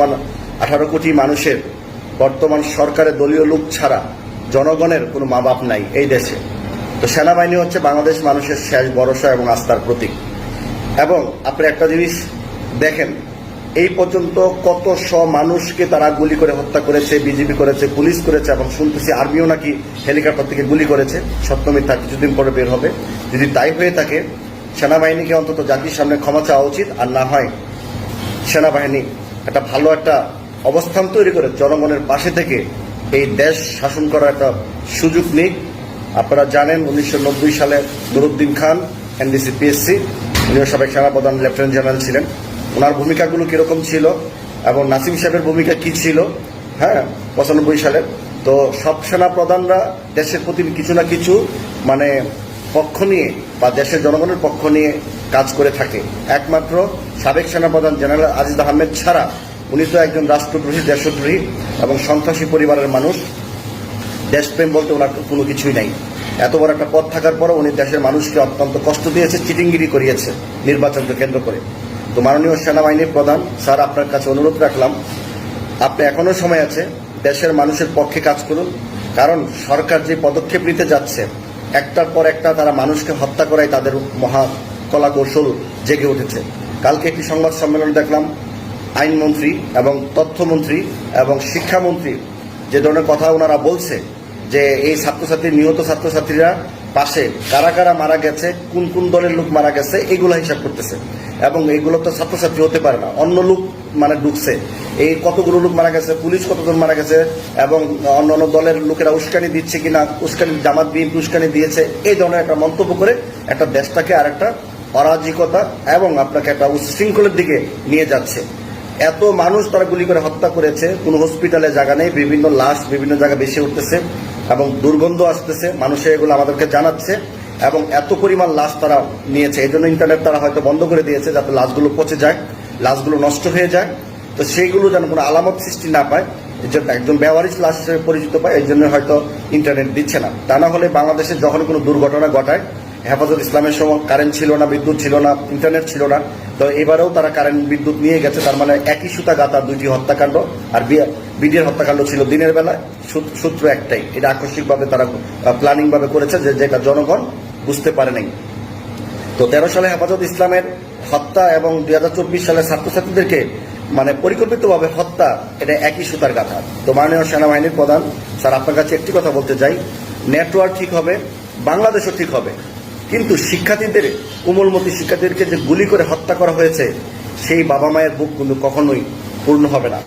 বর্তমান আঠারো কোটি মানুষের বর্তমান সরকারের দলীয় লোক ছাড়া জনগণের কোনো মা বাপ নাই এই দেশে। তো সেনাবাহিনী হচ্ছে বাংলাদেশ মানুষের শেষ ভরসা এবং আস্থার প্রতীক। এবং আপনি একটা জিনিস দেখেন, এই পর্যন্ত কত শ মানুষকে তারা গুলি করে হত্যা করেছে বিজেপি করেছে, পুলিশ করেছে এবং শুনতেছি আর্মিও নাকি হেলিকপ্টার থেকে গুলি করেছে। সত্যমিথ্যা কিছুদিন পরে বের হবে। যদি তাই হয়ে থাকে, সেনাবাহিনীকে অন্তত জাতির সামনে ক্ষমা চাওয়া উচিত, আর না হয় সেনাবাহিনী একটা ভালো একটা অবস্থান তৈরি করে জনগণের পাশে থেকে এই দেশ শাসন করার একটা সুযোগ নিক। আপনারা জানেন উনিশশো নব্বই সালে নুরুদ্দিন খান, এনডিসি, পিএসসি উনিও সাবেক সেনাপ্রধান লেফটেন্যান্ট জেনারেল ছিলেন। ওনার ভূমিকাগুলো কীরকম ছিল এবং নাসিম সাহেবের ভূমিকা কি ছিল? হ্যাঁ পঁচানব্বই সালের। তো সব সেনা প্রধানরা দেশের প্রতি কিছু না কিছু মানে পক্ষ নিয়ে বা দেশের জনগণের পক্ষ নিয়ে কাজ করে থাকে। একমাত্র সাবেক সেনাপ্রধান জেনারেল আজিজ আহমেদ ছাড়া উনি তো একজন রাষ্ট্রদ্রোহী, দেশদ্রোহী এবং সন্ত্রাসী পরিবারের মানুষ। দেশপ্রেম বলতে ওনার কোনো কিছুই নাই। এত বড় একটা পদ থাকার পরও উনি দেশের মানুষকে অত্যন্ত কষ্ট দিয়েছে, চিটিংগিরি করিয়েছে নির্বাচনকে কেন্দ্র করে। তো মাননীয় সেনাবাহিনীর প্রধান, স্যার, আপনার কাছে অনুরোধ রাখলাম, আপনি এখনও সময় আছে দেশের মানুষের পক্ষে কাজ করুন, কারণ সরকার যে পদক্ষেপ নিতে যাচ্ছে একটার পর একটা তারা মানুষকে হত্যা করায় তাদের মহা কলা কৌশল জেগে উঠেছে। কালকে একটি সংবাদ সম্মেলন দেখলাম, আইনমন্ত্রী এবং তথ্যমন্ত্রী এবং শিক্ষামন্ত্রী যে ধরনের কথা ওনারা বলছে যে এই ছাত্রছাত্রী, নিহত ছাত্রছাত্রীরা পাশে কারা কারা মারা গেছে, কোন কোন দলের লোক মারা গেছে, এগুলো হিসাব করতেছে। এবং এইগুলো তো ছাত্রছাত্রী হতে পারে না, অন্য লোক মানে ঢুকছে। এই কতগুলো লোক মারা গেছে, পুলিশ কতজন মারা গেছে, এবং অন্য অন্য দলের লোকেরা উস্কানি দিচ্ছে কিনা, উস্কানি, জামাত, বিএনপি উস্কানি দিয়েছে, এই ধরনের একটা মন্তব্য করে একটা দেশটাকে আর একটা অরাজকতা এবং আপনাকে একটা উচ্ছৃঙ্খলের দিকে নিয়ে যাচ্ছে। এত মানুষ তারা গুলি করে হত্যা করেছে, কোনো হসপিটালে জায়গা নেই, বিভিন্ন লাশ বিভিন্ন জায়গায় বেশি উঠতেছে। এবং দুর্গন্ধ আসতেছে, মানুষে এগুলো আমাদেরকে জানাচ্ছে এবং এত পরিমাণ লাশ তারা নিয়েছে। এই জন্য ইন্টারনেট তারা হয়তো বন্ধ করে দিয়েছে যাতে লাশগুলো পচে যায়, লাশগুলো নষ্ট হয়ে যায়। তো সেইগুলো যেন কোনো আলামত সৃষ্টি না পায়, এই জন্য একজন ব্যবহারিক লাশ হিসেবে পরিচিত পায়, এই জন্য হয়তো ইন্টারনেট দিচ্ছে না। তা না হলে বাংলাদেশে যখন কোনো দুর্ঘটনা ঘটায়, হেফাজত ইসলামের সময় কারেন্ট ছিল না, বিদ্যুৎ ছিল না ইন্টারনেট ছিল না তো এবারেও তারা কারেন্ট বিদ্যুৎ নিয়ে গেছে, তার মানে একই সুতা গাতা দুইটি হত্যাকাণ্ড, আর বিডিআর হত্যাকাণ্ড ছিল দিনের বেলায়। সূত্র একটাই, এটা আকস্মিকভাবে তারা প্ল্যানিং ভাবে করেছে যে যেটা জনগণ বুঝতে পারে নাই তো তেরো সালে হেফাজত ইসলামের হত্যা এবং দুই হাজার চব্বিশ সালে ছাত্রছাত্রীদেরকে মানে পরিকল্পিতভাবে হত্যা, এটা একই সুতার গাথা। তো মাননীয় সেনাবাহিনীর প্রধান, স্যার, আপনার কাছে একটি কথা বলতে চাই। নেটওয়ার্ক ঠিক হবে, বাংলাদেশও ঠিক হবে। কিন্তু শিক্ষার্থীদের, কোমলমতি শিক্ষার্থীদেরকে যে গুলি করে হত্যা করা হয়েছে, সেই বাবা মায়ের বুক কিন্তু কখনোই পূর্ণ হবে না।